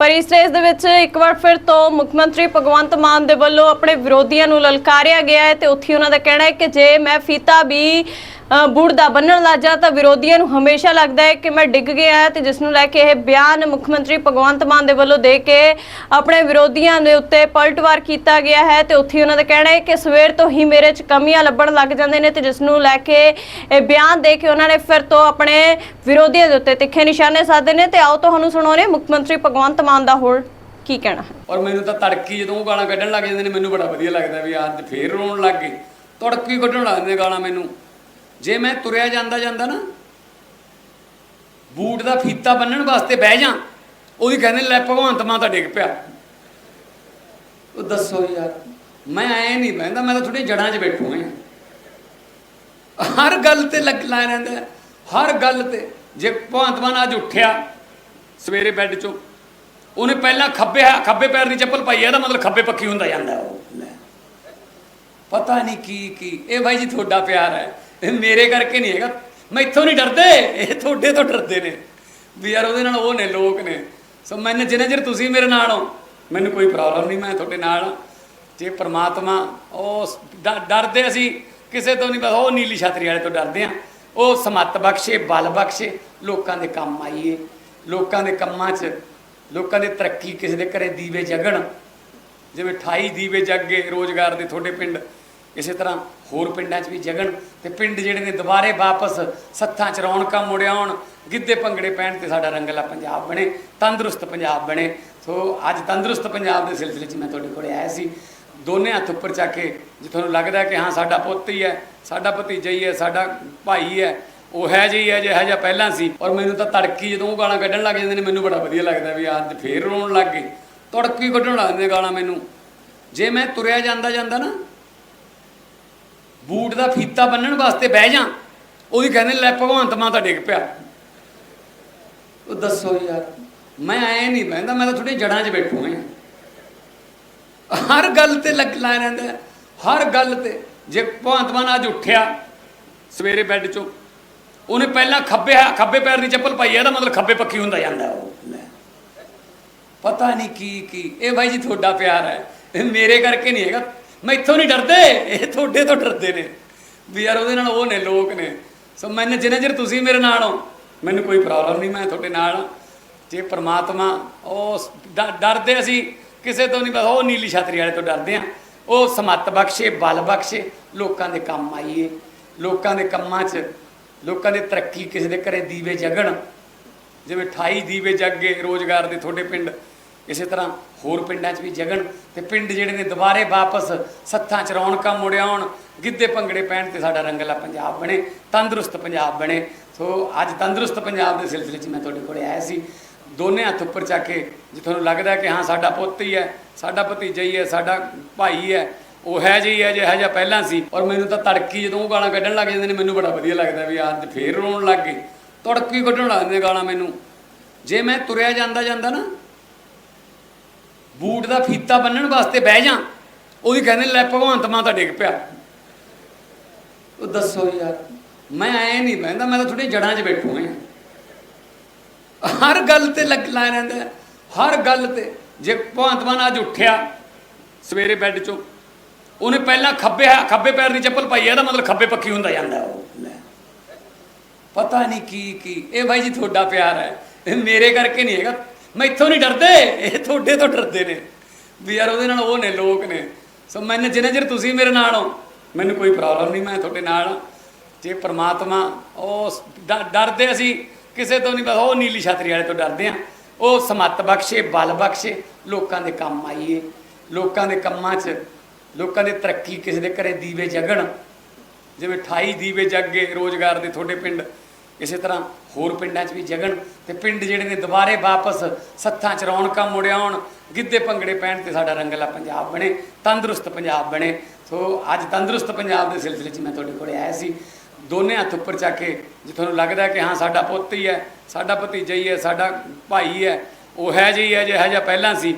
ਪਰ ਇਸ ਰੇਸ ਦੇ ਵਿੱਚ ਇੱਕ ਵਾਰ ਫਿਰ ਤੋਂ ਮੁੱਖ ਮੰਤਰੀ ਭਗਵੰਤ ਮਾਨ ਦੇ ਵੱਲੋਂ ਆਪਣੇ ਵਿਰੋਧੀਆਂ ਨੂੰ ਲਲਕਾਰਿਆ ਗਿਆ ਹੈ ਤੇ ਉੱਥੇ ਉਹਨਾਂ ਦਾ ਕਹਿਣਾ ਹੈ ਕਿ ਜੇ ਮੈਂ ਫੀਤਾ ਵੀ ਬੁੜ ਦਾ ਬੰਨਣ ਲੱਗ ਜਾ ਤਾਂ ਵਿਰੋਧੀਆਂ ਨੂੰ ਹਮੇਸ਼ਾ ਲੱਗਦਾ ਹੈ ਕਿ ਮੈਂ ਡਿੱਗ ਗਿਆ ਤੇ ਜਿਸ ਨੂੰ ਲੈ ਕੇ ਇਹ ਬਿਆਨ ਮੁੱਖ ਮੰਤਰੀ ਭਗਵੰਤ ਮਾਨ ਦੇ ਵੱਲੋਂ ਦੇ ਕੇ ਆਪਣੇ ਵਿਰੋਧੀਆਂ ਦੇ ਉੱਤੇ ਪਲਟਵਾਰ ਕੀਤਾ ਗਿਆ ਹੈ ਤੇ ਉੱਥੇ ਉਹਨਾਂ ਦਾ ਕਹਿਣਾ ਹੈ ਕਿ ਸਵੇਰ ਤੋਂ ਹੀ ਮੇਰੇ 'ਚ ਕਮੀਆਂ ਲੱਭਣ ਲੱਗ ਜਾਂਦੇ ਨੇ ਤੇ ਜਿਸ ਨੂੰ ਲੈ ਕੇ ਇਹ ਬਿਆਨ ਦੇ ਕੇ ਉਹਨਾਂ ਨੇ ਫਿਰ ਤੋਂ ਆਪਣੇ ਵਿਰੋਧੀਆਂ ਦੇ ਉੱਤੇ ਤਿੱਖੇ ਨਿਸ਼ਾਨੇ ਸਾਧੇ ਨੇ ਤੇ ਆਓ ਤੁਹਾਨੂੰ ਸੁਣਾਉਣੇ ਮੁੱਖ ਮੰਤਰੀ ਭਗਵੰਤ ਮਾਨ ਦਾ ਹੋਰ ਕੀ ਕਹਿਣਾ ਹੈ। ਔਰ ਮੈਨੂੰ ਤਾਂ ਤੜਕੀ ਜਦੋਂ ਉਹ ਗਾਲਾਂ ਕੱਢਣ ਲੱਗ ਜਾਂਦੇ ਨੇ, ਮੈਨੂੰ ਬੜਾ ਵਧੀਆ ਲੱਗਦਾ ਵੀ ਅੱਜ ਫੇਰ ਰੋਣ ਲੱਗ ਗਏ। ਤੜਕੀ ਕੱਢਣ ਲੱਗ ਜਾਂਦੇ ਗਾਲਾਂ ਮੈਨੂੰ। ਜੇ ਮੈਂ ਤੁਰਿਆ ਜਾਂਦਾ ਜਾਂਦਾ ਨਾ, ਬੂਟ ਦਾ ਫੀਤਾ ਬੰਨਣ ਵਾਸਤੇ ਬਹਿ ਜਾ ਉਹਦੀ ਕਹਿੰਦੇ ਲੈ ਭਗਵੰਤ ਮਾਂ ਤਾਂ ਡਿੱਗ ਪਿਆ। ਉਹ ਦੱਸੋ ਯਾਰ, ਮੈਂ ਐ ਨਹੀਂ ਬਹਿੰਦਾ, ਮੈਂ ਤਾਂ ਥੋੜੀ ਜੜਾਂ 'ਚ ਬੈਠੂ ਹਾਂ ਹਰ ਗੱਲ ਤੇ ਲੱਗ ਲਾ ਰਹਿੰਦਾ ਹੈ। ਹਰ ਗੱਲ ਤੇ। ਜੇ ਭਗਵੰਤ ਮਾਨ ਅੱਜ ਉੱਠਿਆ ਸਵੇਰੇ ਬੈੱਡ 'ਚੋਂ, ਉਹਨੇ ਪਹਿਲਾਂ ਖੱਬੇ ਖੱਬੇ ਪੈਰ ਦੀ ਚੱਪਲ ਪਾਈ ਹੈ, ਇਹਦਾ ਮਤਲਬ ਖੱਬੇ ਪੱਖੀ ਹੁੰਦਾ ਜਾਂਦਾ ਉਹ। ਲੈ। ਪਤਾ ਨਹੀਂ ਕੀ ਕੀ। ਇਹ ਬਾਈ ਜੀ ਤੁਹਾਡਾ ਪਿਆਰ ਹੈ। ਇਹ ਮੇਰੇ ਕਰਕੇ ਨਹੀਂ ਹੈਗਾ। ਮੈਂ ਇੱਥੋਂ ਨਹੀਂ ਡਰਦੇ। ਇਹ ਤੁਹਾਡੇ ਤੋਂ ਡਰਦੇ ਨੇ। ਵੀ ਯਾਰ ਉਹਦੇ ਨਾਲ ਉਹ ਨੇ, ਲੋਕ ਨੇ। ਸੋ ਮੈਨੂੰ ਜਿੰਨਾ ਚਿਰ ਤੁਸੀਂ ਮੇਰੇ ਨਾਲ ਹੋ, ਮੈਨੂੰ ਕੋਈ ਪ੍ਰੋਬਲਮ ਨਹੀਂ, ਮੈਂ ਤੁਹਾਡੇ ਨਾਲ ਹਾਂ। ਜੇ ਪ੍ਰਮਾਤਮਾ ਉਹ ਡਰਦੇ ਅਸੀਂ, ਕਿਸੇ ਤੋਂ ਨਹੀਂ, ਬਸ ਉਹ ਨੀਲੀ ਛਤਰੀ ਵਾਲੇ ਤੋਂ ਡਰਦੇ ਆ ਉਹ ਸਮੱਤ ਬਖਸ਼ੇ, ਬਲ ਬਖਸ਼ੇ, ਲੋਕਾਂ ਦੇ ਕੰਮ ਆਈਏ। ਲੋਕਾਂ ਦੇ ਕੰਮਾਂ 'ਚ, ਲੋਕਾਂ ਦੀ ਤਰੱਕੀ ਕਿਸੇ ਦੇ ਘਰੇ ਦੀਵੇ ਜਗਣ। ਜਿਵੇਂ 28 ਦੀਵੇ ਜਗ ਗਏ ਰੋਜ਼ਗਾਰ ਦੇ ਤੁਹਾਡੇ ਪਿੰਡ। ਇਸੇ ਤਰ੍ਹਾਂ ਹੋਰ ਪਿੰਡਾਂ 'ਚ ਵੀ ਜਗਣ ਤੇ ਪਿੰਡ ਜਿਹੜੇ ਨੇ ਦੁਬਾਰੇ ਵਾਪਸ ਸੱਥਾਂ 'ਚ ਰੌਣਕਾਂ ਮੁੜ ਆਉਣ, ਗਿੱਧੇ ਭੰਗੜੇ ਪੈਣ ਤੇ ਸਾਡਾ ਰੰਗਲਾ ਪੰਜਾਬ ਬਣੇ, ਤੰਦਰੁਸਤ ਪੰਜਾਬ ਬਣੇ। ਸੋ ਅੱਜ ਤੰਦਰੁਸਤ ਪੰਜਾਬ ਦੇ ਸਿਲਸਿਲੇ 'ਚ ਮੈਂ ਤੁਹਾਡੇ ਕੋਲੇ ਆਇਆ ਸੀ। ਦੋਨੇ ਹੱਥ ਉੱਪਰ ਚੱਕ ਕੇ ਜੇ ਤੁਹਾਨੂੰ ਲੱਗਦਾ ਕਿ ਹਾਂ, ਸਾਡਾ ਪੁੱਤ ਹੀ ਹੈ, ਸਾਡਾ ਭਤੀਜਾ ਹੀ ਹੈ, ਸਾਡਾ ਭਾਈ ਹੈ ਉਹ ਹੈ ਜਿਹੀ ਹੈ ਜਿਹੜਾ ਜਿਹਾ ਪਹਿਲਾਂ ਸੀ। ਔਰ ਮੈਨੂੰ ਤਾਂ ਤੜਕੀ ਜਦੋਂ ਉਹ ਗਾਲਾਂ ਕੱਢਣ ਲੱਗ ਜਾਂਦੇ ਨੇ, ਮੈਨੂੰ ਬੜਾ ਵਧੀਆ ਲੱਗਦਾ ਵੀ ਅੱਜ ਫੇਰ ਰੋਣ ਲੱਗ ਗਏ। ਤੜਕੀ ਕੱਢਣ ਲੱਗ ਜਾਂਦੇ ਗਾਲਾਂ ਮੈਨੂੰ। ਜੇ ਮੈਂ ਤੁਰਿਆ ਜਾਂਦਾ ਜਾਂਦਾ ਨਾ ਬੂਟ ਦਾ ਫੀਤਾ ਬੰਨਣ ਵਾਸਤੇ ਬਹਿ ਜਾ ਉਹਦੀ ਕਹਿੰਦੇ ਲੈ ਭਗਵੰਤ ਮਾਂ ਤਾਂ ਡਿੱਗ ਪਿਆ। ਉਹ ਦੱਸੋ ਯਾਰ, ਮੈਂ ਐ ਨਹੀਂ ਬਹਿੰਦਾ, ਮੈਂ ਤਾਂ ਥੋੜੀ ਜੜਾਂ 'ਚ ਬੈਠੂ ਹਾਂ ਹਰ ਗੱਲ ਤੇ ਲੱਗ ਲਾ ਰਹਿੰਦਾ ਹਰ ਗੱਲ ਤੇ। ਜੇ ਭਗਵੰਤ ਮਾਨ ਅੱਜ ਉੱਠਿਆ ਸਵੇਰੇ ਬੈੱਡ 'ਚੋਂ, ਉਹਨੇ ਪਹਿਲਾਂ ਖੱਬੇ ਖੱਬੇ ਪੈਰ ਦੀ ਚੱਪਲ ਪਾਈ ਹੈ, ਇਹਦਾ ਮਤਲਬ ਖੱਬੇ ਪੱਖੀ ਹੁੰਦਾ ਜਾਂਦਾ ਉਹ। ਲੈ। ਪਤਾ ਨਹੀਂ ਕੀ ਕੀ। ਇਹ ਬਾਈ ਜੀ ਤੁਹਾਡਾ ਪਿਆਰ ਹੈ, ਇਹ ਮੇਰੇ ਕਰਕੇ ਨਹੀਂ ਹੈਗਾ। ਮੈਂ ਇੱਥੋਂ ਨਹੀਂ ਡਰਦੇ। ਇਹ ਤੁਹਾਡੇ ਤੋਂ ਡਰਦੇ ਨੇ। ਵੀ ਯਾਰ ਉਹਦੇ ਨਾਲ ਉਹ ਨੇ, ਲੋਕ ਨੇ। ਸੋ ਮੈਨੂੰ ਜਿੰਨੇ ਚਿਰ ਤੁਸੀਂ ਮੇਰੇ ਨਾਲ ਹੋ, ਮੈਨੂੰ ਕੋਈ ਪ੍ਰੋਬਲਮ ਨਹੀਂ, ਮੈਂ ਤੁਹਾਡੇ ਨਾਲ ਜੇ ਪ੍ਰਮਾਤਮਾ ਉਹ ਡ- ਡਰਦੇ ਅਸੀਂ, ਕਿਸੇ ਤੋਂ ਨਹੀਂ, ਬਸ ਉਹ ਨੀਲੀ ਛਤਰੀ ਵਾਲੇ ਤੋਂ ਡਰਦੇ ਆ ਉਹ ਸਮੱਤ ਬਖਸ਼ੇ, ਬਲ ਬਖਸ਼ੇ, ਲੋਕਾਂ ਦੇ ਕੰਮ ਆਈਏ। ਲੋਕਾਂ ਦੇ ਕੰਮਾਂ 'ਚ, ਲੋਕਾਂ ਦੀ ਤਰੱਕੀ ਕਿਸੇ ਦੇ ਘਰੇ ਦੀਵੇ ਜਗਣ। ਜਿਵੇਂ 28 ਦੀਵੇ ਜਗ ਗਏ ਰੋਜ਼ਗਾਰ ਦੇ ਤੁਹਾਡੇ ਪਿੰਡ। ਇਸੇ ਤਰ੍ਹਾਂ ਹੋਰ ਪਿੰਡਾਂ 'ਚ ਵੀ ਜਗਣ ਤੇ ਪਿੰਡ ਜਿਹੜੇ ਨੇ ਦੁਬਾਰੇ ਵਾਪਸ ਸੱਥਾਂ 'ਚ ਰੌਣਕਾਂ ਮੁੜਿਆਉਣ ਗਿੱਧੇ ਭੰਗੜੇ ਪੈਣ ਤੇ ਸਾਡਾ ਰੰਗਲਾ ਪੰਜਾਬ ਬਣੇ, ਤੰਦਰੁਸਤ ਪੰਜਾਬ ਬਣੇ। ਸੋ ਅੱਜ ਤੰਦਰੁਸਤ ਪੰਜਾਬ ਦੇ ਸਿਲਸਿਲੇ 'ਚ ਮੈਂ ਤੁਹਾਡੇ ਕੋਲੇ ਆਇਆ ਸੀ। ਦੋਨੇ ਹੱਥ ਉੱਪਰ ਚੱਕ ਕੇ ਜੇ ਤੁਹਾਨੂੰ ਲੱਗਦਾ ਕਿ ਹਾਂ, ਸਾਡਾ ਪੁੱਤ ਹੀ ਹੈ, ਸਾਡਾ ਭਤੀਜਾ ਹੀ ਹੈ, ਸਾਡਾ ਭਾਈ ਹੈ, ਉਹ ਹੈ ਜਿਹੀ ਹੈ ਜਿਹੜਾ ਜਿਹਾ ਪਹਿਲਾਂ ਸੀ। ਔਰ ਮੈਨੂੰ ਤਾਂ ਤੜਕੀ ਜਦੋਂ ਉਹ ਗਾਲਾਂ ਕੱਢਣ ਲੱਗ ਜਾਂਦੇ ਨੇ, ਮੈਨੂੰ ਬੜਾ ਵਧੀਆ ਲੱਗਦਾ ਵੀ ਅੱਜ ਫੇਰ ਰੋਣ ਲੱਗ ਗਏ। ਤੜਕੀ ਕੱਢਣ ਲੱਗ ਜਾਂਦੇ ਗਾਲਾਂ ਮੈਨੂੰ। ਜੇ ਮੈਂ ਤੁਰਿਆ ਜਾਂਦਾ ਜਾਂਦਾ ਨਾ ਬੂਟ ਦਾ ਫੀਤਾ ਬੰਨਣ ਵਾਸਤੇ ਬਹਿ ਜਾ। ਉਹਦੀ ਕਹਿੰਦੇ, ਲੈ ਭਗਵੰਤ ਮਾਨ ਤਾਂ ਡਿੱਗ ਪਿਆ। ਉਹ ਦੱਸੋ ਯਾਰ, ਮੈਂ ਐ ਨਹੀਂ ਬਹਿੰਦਾ, ਮੈਂ ਤਾਂ ਥੋੜੀ ਜੜਾਂ 'ਚ ਬੈਠੂ ਹਾਂ ਹਰ ਗੱਲ ਤੇ ਲੱਗ ਲਾ ਰਹਿੰਦਾ ਹੈ। ਹਰ ਗੱਲ ਤੇ। ਜੇ ਭਗਵੰਤ ਮਾਨ ਅੱਜ ਉੱਠਿਆ ਸਵੇਰੇ ਬੈੱਡ 'ਚੋਂ, ਉਹਨੇ ਪਹਿਲਾਂ ਖੱਬੇ ਖੱਬੇ ਪੈਰ ਦੀ ਚੱਪਲ ਪਾਈ ਹੈ ਇਹਦਾ ਮਤਲਬ ਖੱਬੇ ਪੱਖੀ ਹੁੰਦਾ ਜਾਂਦਾ ਉਹ, ਲੈ। ਪਤਾ ਨਹੀਂ ਕੀ ਕੀ। ਇਹ ਬਾਈ ਜੀ ਤੁਹਾਡਾ ਪਿਆਰ ਹੈ। ਇਹ ਮੇਰੇ ਕਰਕੇ ਨਹੀਂ ਹੈਗਾ। ਮੈਂ ਇੱਥੋਂ ਨਹੀਂ ਡਰਦੇ। ਇਹ ਤੁਹਾਡੇ ਤੋਂ ਡਰਦੇ ਨੇ। ਵੀ ਯਾਰ ਉਹਦੇ ਨਾਲ ਉਹ ਨੇ, ਲੋਕ ਨੇ। ਸੋ ਮੈਨੂੰ ਜਿੰਨੇ ਚਿਰ ਤੁਸੀਂ ਮੇਰੇ ਨਾਲ ਹੋ, ਮੈਨੂੰ ਕੋਈ ਪ੍ਰੋਬਲਮ ਨਹੀਂ, ਮੈਂ ਤੁਹਾਡੇ ਨਾਲ ਹਾਂ। ਜੇ ਪ੍ਰਮਾਤਮਾ ਉਹ ਡਰਦੇ ਅਸੀਂ, ਕਿਸੇ ਤੋਂ ਨਹੀਂ, ਬਸ ਉਹ ਨੀਲੀ ਛਤਰੀ ਵਾਲੇ ਤੋਂ ਡਰਦੇ ਆ ਉਹ ਸਮੱਤ ਬਖਸ਼ੇ, ਬਲ ਬਖਸ਼ੇ, ਲੋਕਾਂ ਦੇ ਕੰਮ ਆਈਏ। ਲੋਕਾਂ ਦੇ ਕੰਮਾਂ 'ਚ, ਲੋਕਾਂ ਦੀ ਤਰੱਕੀ ਕਿਸੇ ਦੇ ਘਰੇ ਦੀਵੇ ਜਗਣ। ਜਿਵੇਂ 28 ਦੀਵੇ ਜਗ ਗਏ ਰੋਜ਼ਗਾਰ ਦੇ ਤੁਹਾਡੇ ਪਿੰਡ। ਇਸੇ ਤਰ੍ਹਾਂ ਹੋਰ ਪਿੰਡਾਂ 'ਚ ਵੀ ਜਗਣ ਤੇ ਪਿੰਡ ਜਿਹੜੇ ਨੇ ਦੁਬਾਰੇ ਵਾਪਸ ਸੱਥਾਂ 'ਚ ਰੌਣਕਾਂ ਮੁੜਿਆਉਣ ਗਿੱਧੇ ਭੰਗੜੇ ਪੈਣ ਤੇ ਸਾਡਾ ਰੰਗਲਾ ਪੰਜਾਬ ਬਣੇ, ਤੰਦਰੁਸਤ ਪੰਜਾਬ ਬਣੇ। ਸੋ ਅੱਜ ਤੰਦਰੁਸਤ ਪੰਜਾਬ ਦੇ ਸਿਲਸਿਲੇ 'ਚ ਮੈਂ ਤੁਹਾਡੇ ਕੋਲੇ ਆਇਆ ਸੀ। ਦੋਨੇ ਹੱਥ ਉੱਪਰ ਚੱਕ ਕੇ ਜੇ ਤੁਹਾਨੂੰ ਲੱਗਦਾ ਕਿ ਹਾਂ, ਸਾਡਾ ਪੁੱਤ ਹੀ ਹੈ, ਸਾਡਾ ਭਤੀਜਾ ਹੀ ਹੈ, ਸਾਡਾ ਭਾਈ ਹੈ ਉਹ ਹੈ ਜਿਹੀ ਹੈ ਜੇ ਜਿਹੜਾ ਜਿਹਾ ਪਹਿਲਾਂ ਸੀ।